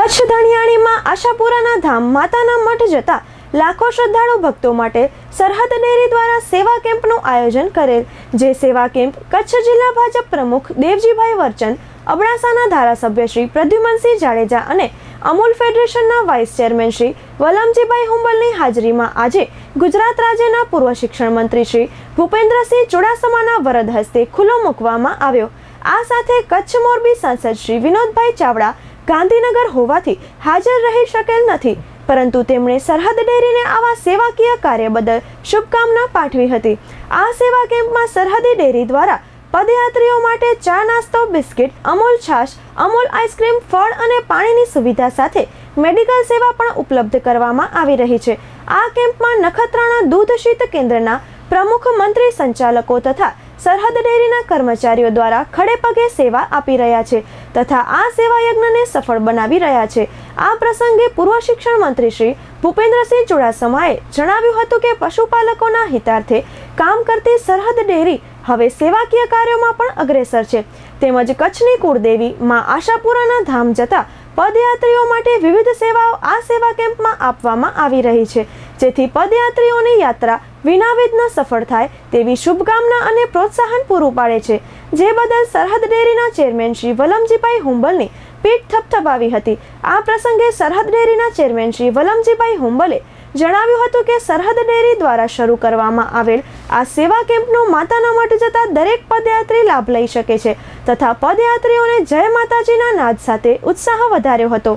કચ્છ ધણિયાણીમાં આશાપુરાના ધામ માતાના મઠ જતા લાખો શ્રદ્ધાળુ ભક્તો માટે સરહદ ડેરી દ્વારા સેવા કેમ્પનું આયોજન કરેલ, જે સેવા કેમ્પ કચ્છ જિલ્લા ભાજપ પ્રમુખ દેવજીભાઈ વરચંદ અબડાસાના ધારાસભ્ય શ્રી પ્રદ્યુમનસિંહ જાડેજા અને અમૂલ ફેડરેશનના વાઇસ ચેરમેન શ્રી વલમજીભાઈ હુંબલની હાજરીમાં આજે ગુજરાત રાજ્યના પૂર્વ શિક્ષણ મંત્રી શ્રી ભૂપેન્દ્રસિંહ ચુડાસમાના વરદ હસ્તે ખુલ્લો મૂકવામાં આવ્યો. આ સાથે કચ્છ મોરબી સાંસદ શ્રી વિનોદભાઈ ચાવડા ગાંધીનગર હોવાથી હાજર રહી શકેલ નથી. પરંતુ તેમણે સરહદ ડેરીને આવા સેવાકીય કાર્ય બદલ શુભકામના પાઠવી હતી. આ સેવા કેમ્પમાં સરહદી ડેરી દ્વારા પદયાત્રીઓ માટે ચા નાસ્તો, બિસ્કિટ, અમૂલ છાશ, અમૂલ આઈસ્ક્રીમ, ફળ અને પાણીની સુવિધા સાથે મેડિકલ સેવા પણ ઉપલબ્ધ કરવામાં આવી રહી છે. આ કેમ્પમાં નખત્રાણા દૂધ શીત કેન્દ્રના પ્રમુખ મંત્રી સંચાલકો તથા સરહદ ડેરીના કર્મચારીઓ દ્વારા ખડેપગે સેવા આપી રહ્યા છે. તથા આ સેવા યજ્ઞને સફળ બનાવી રહ્યા છે. આ પ્રસંગે પૂર્વ શિક્ષણ મંત્રી શ્રી ભૂપેન્દ્રસિંહ ચુડાસમાએ જણાવ્યું હતું કે પશુપાલકોના હિતાર્થે કામ કરતી સરહદ ડેરી હવે સેવાકીય કાર્યોમાં પણ અગ્રેસર છે. તેમજ કચ્છની કુળદેવી માં આશાપુરાના ધામ જતા પદયાત્રીઓ માટે વિવિધ સેવાઓ આ સેવા કેમ્પમાં આપવામાં આવી રહી છે. જેથી પદયાત્રીઓની યાત્રા વિનાવિઘ્ન સફળ થાય તેવી શુભકામના અને પ્રોત્સાહન પૂરું પાડે છે. જે બદલ સરહદ ડેરીના ચેરમેન શ્રી વલમજીભાઈ હુંબલની પીઠ થપથપાવી હતી. આ પ્રસંગે સરહદ ડેરીના ચેરમેન શ્રી વલમજીભાઈ હુંબલે જણાવ્યું હતું કે સરહદ ડેરી દ્વારા શરૂ કરવામાં આવેલ આ સેવા કેમ્પનો માતાના મઠ જતા દરેક પદયાત્રી લાભ લઈ શકે છે તથા પદયાત્રીઓને જય માતાજીના નાદ સાથે ઉત્સાહ વધાર્યો હતો.